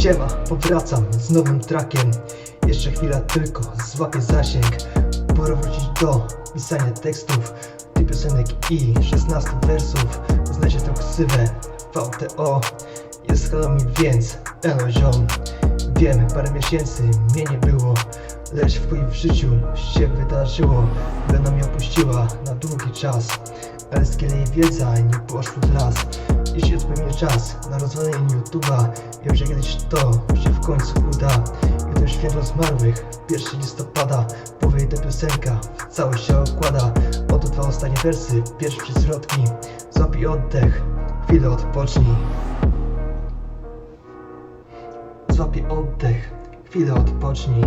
Siema, powracam z nowym trackiem Jeszcze chwila tylko, złapię zasięg. Pora wrócić do pisania tekstów Tych piosenek i 16 wersów. Znajdzie tą ksywę VTO Jest mi więc Elo Wiem, parę miesięcy mnie nie było. Lecz w w życiu się wydarzyło. Będą mnie opuściła na długi czas. Ale z wiedza nie poszło w las Jeśli jest czas na rozwalenie YouTube'a. Wiem, że kiedyś to się w końcu uda. Jutro święto zmarłych, 1 listopada Powyjdę piosenka, w całość się okłada Oto dwa ostatnie wersy, pierwsze przyśrodki Złapij oddech, chwilę odpocznij. Złapij oddech, chwilę odpocznij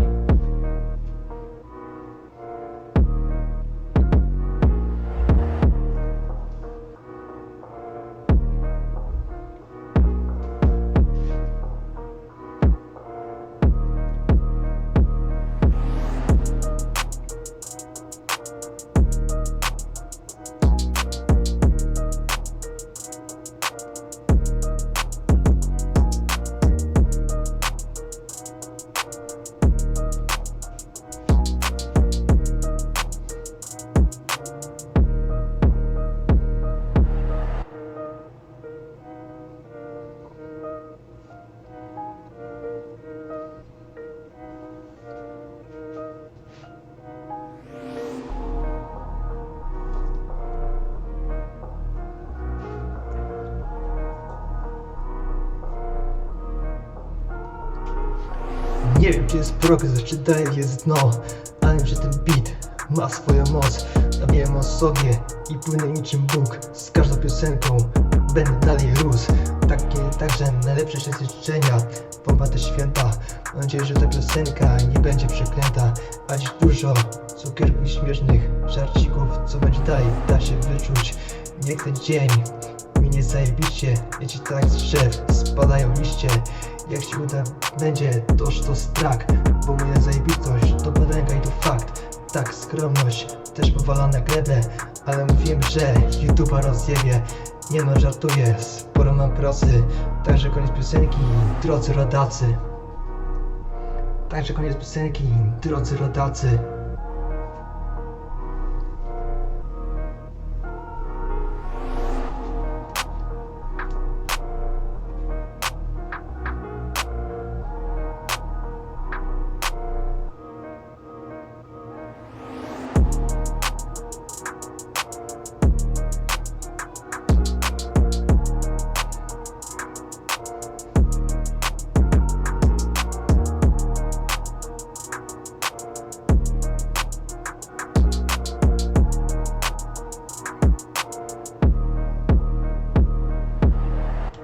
Nie wiem, czy jest progres, czy dalej jest dno Ale wiem, że ten beat ma swoją moc. A wiem o sobie i płynę niczym Bóg Z każdą piosenką. Będę dalej rósł Takie także najlepsze się życzenia. Bomba te święta Mam nadzieję, że ta piosenka nie będzie przeklęta. A dziś dużo cukierków i śmiesznych żarcików Co będzie dalej, da się wyczuć. Niech ten dzień minie zajebiście. Wiecie tak drzew spadają liście. Jak się uda będzie toż to strak Bo moja zajebistość to potęga i to fakt. Tak skromność też powala na glebę Ale mówiłem, że YouTube'a rozjebie. Nie no żartuję, sporo mam prosy. Także koniec piosenki, drodzy rodacy. Także koniec piosenki, drodzy rodacy